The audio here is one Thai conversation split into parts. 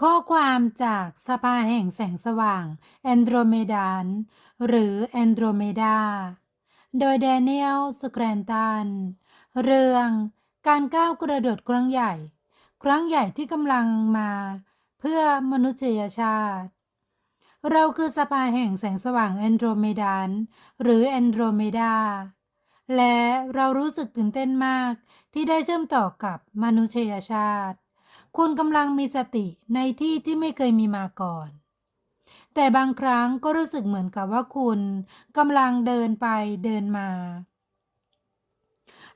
ข้อความจากสภาแห่งแสงสว่างแอนโดรเมดานหรือแอนโดรเมดา โดยแดเนียลสแกรนตัน เรื่องการก้าวกระโดดครั้งใหญ่ ครั้งใหญ่ที่กำลังมาเพื่อมนุษยชาติ เราคือสภาแห่งแสงสว่างแอนโดรเมดานหรือแอนโดรเมดา และเรารู้สึกตื่นเต้นมากที่ได้เชื่อมต่อกับมนุษยชาติ คุณกำลังมีสติในที่ที่ไม่เคยมีมาก่อน แต่บางครั้งก็รู้สึกเหมือนกับว่าคุณกำลังเดินไปเดินมา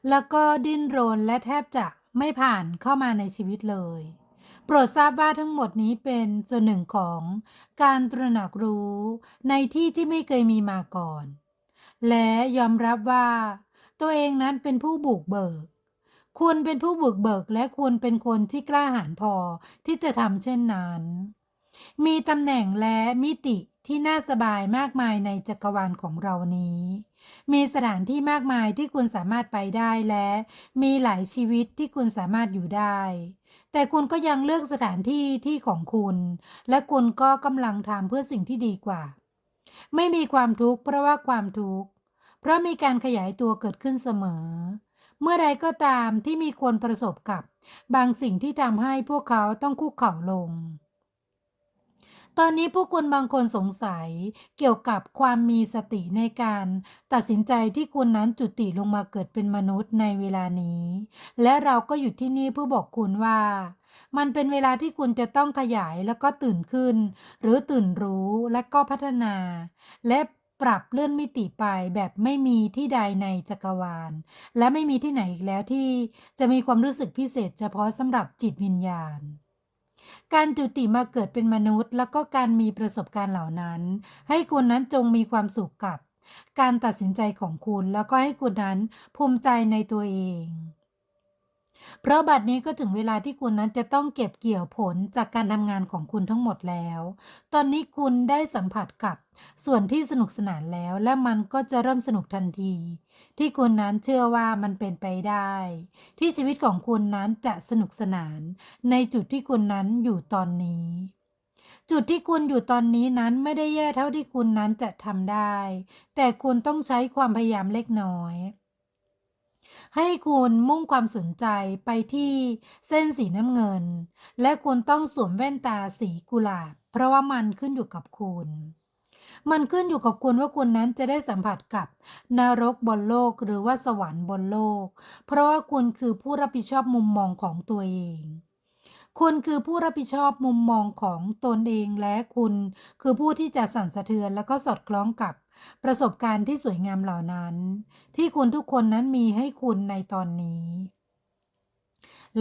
แล้วก็ดิ้นรนและแทบจะไม่ผ่านเข้ามาในชีวิตเลย โปรดทราบว่าทั้งหมดนี้เป็นส่วนหนึ่งของการตระหนักรู้ในที่ที่ไม่เคยมีมาก่อน และยอมรับว่า ตัวเองนั้นเป็นผู้บุกเบิก คุณเป็นผู้บุกเบิกและคุณเป็นคนที่กล้าหาญพอที่จะทำเช่นนั้น มีตำแหน่งและมิติที่น่าสบายมากมายในจักรวาลของเรานี้ มีสถานที่มากมายที่คุณสามารถไปได้และ มีหลายชีวิตที่คุณสามารถอยู่ได้ แต่คุณก็ยังเลือกสถานที่ที่ของคุณ และคุณก็กำลังทำเพื่อสิ่งที่ดีกว่า ไม่มีความทุกข์เพราะว่าความทุกข์ เพราะมีการขยายตัวเกิดขึ้นเสมอ เมื่อใดก็ตามที่มีคนประสบกับบางสิ่งที่ทำให้พวกเขาต้องคุกเข่าลง ตอนนี้ผู้คุณบางคนสงสัยเกี่ยวกับความมีสติในการตัดสินใจที่คุณนั้นจุติลงมาเกิดเป็นมนุษย์ในเวลานี้ และเราก็อยู่ที่นี่เพื่อบอกคุณว่ามันเป็นเวลาที่คุณจะต้องขยายแล้วก็ตื่นขึ้น หรือตื่นรู้และก็พัฒนา และ ปรับเลื่อนมิติไปแบบไม่มีที่ใดในจักรวาล และไม่มีที่ไหนอีกแล้วที่จะมีความรู้สึกพิเศษเฉพาะสำหรับจิตวิญญาณ การจุติมาเกิดเป็นมนุษย์ แล้วก็การมีประสบการณ์เหล่านั้น ให้คุณนั้นจงมีความสุขกับ การตัดสินใจของคุณแล้วก็ให้คุณนั้นภูมิใจในตัวเอง เพราะบัดนี้ก็ถึงเวลาที่คุณนั้นจะต้องเก็บเกี่ยวผลจากการทำงานของคุณทั้งหมดแล้ว ตอนนี้คุณได้สัมผัสกับส่วนที่สนุกสนานแล้ว และมันก็จะเริ่มสนุกทันที ที่คุณนั้นเชื่อว่ามันเป็นไปได้ ที่ชีวิตของคุณนั้นจะสนุกสนาน ในจุดที่คุณนั้นอยู่ตอนนี้จุดที่คุณอยู่ตอนนี้นั้นไม่ได้แย่เท่าที่คุณนั้นจะทำได้ แต่คุณต้องใช้ความพยายามเล็กน้อย ให้คุณมุ่งความสนใจไปที่เส้นสีน้ำเงิน และคุณต้องสวมแว่นตาสีกุหลาบ เพราะว่ามันขึ้นอยู่กับคุณ มันขึ้นอยู่กับคุณว่าคุณนั้นจะได้สัมผัสกับนรกบนโลกหรือว่าสวรรค์บนโลก เพราะว่าคุณคือผู้รับผิดชอบมุมมองของตัวเอง คุณคือผู้รับผิดชอบมุมมองของตนเองและคุณ คือผู้ที่จะสั่นสะเทือนและก็สอดคล้องกับประสบการณ์ที่สวยงามเหล่านั้น ที่คุณทุกคนนั้นมีให้คุณในตอนนี้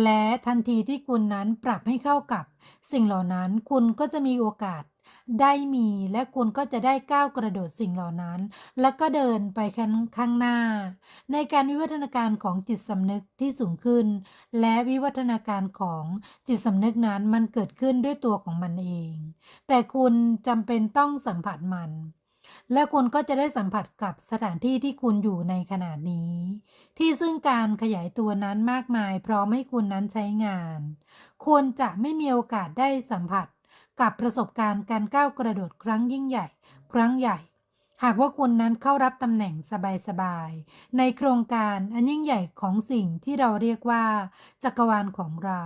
และทันทีที่คุณนั้นปรับให้เข้ากับ สิ่งเหล่านั้นคุณก็จะมีโอกาส ได้มี และคุณก็จะได้ก้าวกระโดดสิ่งเหล่านั้น แล้วก็เดินไปข้างหน้า ในการวิวัฒนาการของจิตสำนึกที่สูงขึ้น และวิวัฒนาการของจิตสำนึกนั้นมันเกิดขึ้นด้วยตัวของมันเอง แต่คุณจำเป็นต้องสัมผัสมัน และคุณก็จะได้สัมผัสกับสถานที่ที่คุณอยู่ในขณะนี้ ที่ซึ่งการขยายตัวนั้นมากมาย พร้อมให้คุณนั้นใช้งาน คุณจะไม่มีโอกาสได้สัมผัส กับประสบการณ์การก้าวกระโดดครั้งยิ่งใหญ่ ครั้งใหญ่ หากว่าคุณนั้นเข้ารับตำแหน่งสบายๆในโครงการอันยิ่งใหญ่ของสิ่งที่เราเรียกว่า จักรวาลของเรา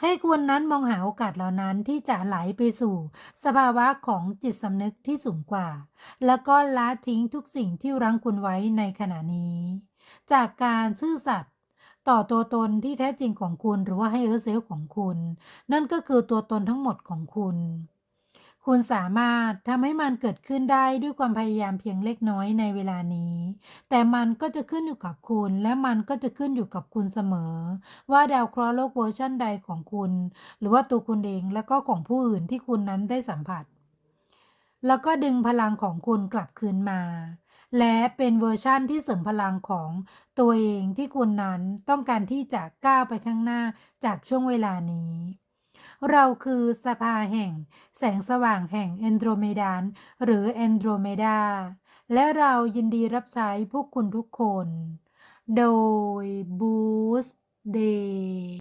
ให้คุณนั้นมองหาโอกาสเหล่านั้นที่จะไหลไปสู่ สภาวะของจิตสำนึกที่สูงกว่า แล้วก็ละทิ้งทุกสิ่งที่รั้งคุณไว้ในขณะนี้ จากการซื่อสัตย์ ต่อตัวตนที่แท้จริงของคุณหรือว่าให้เออเซลของคุณ นั่นก็คือตัวตนทั้งหมดของคุณ คุณสามารถทำให้มันเกิดขึ้นได้ด้วยความพยายามเพียงเล็กน้อยในเวลานี้ แต่มันก็จะขึ้นอยู่กับคุณ และมันก็จะขึ้นอยู่กับคุณเสมอ ว่าดาวเคราะห์โลกเวอร์ชันใดของคุณ หรือว่าตัวคุณเองและก็ของผู้อื่นที่คุณนั้นได้สัมผัส แล้วก็ดึงพลังของคุณกลับคืนมา และเป็นเวอร์ชั่นที่เสริมพลังของตัวเองที่คุณนั้นต้องการที่จะก้าวไปข้างหน้าจากช่วงเวลานี้เราคือสภาแห่ง แสงสว่างแห่งแอนโดรเมดานหรือแอนโดรเมดา และเรายินดีรับใช้พวกคุณทุกคน โดยบูสเดย์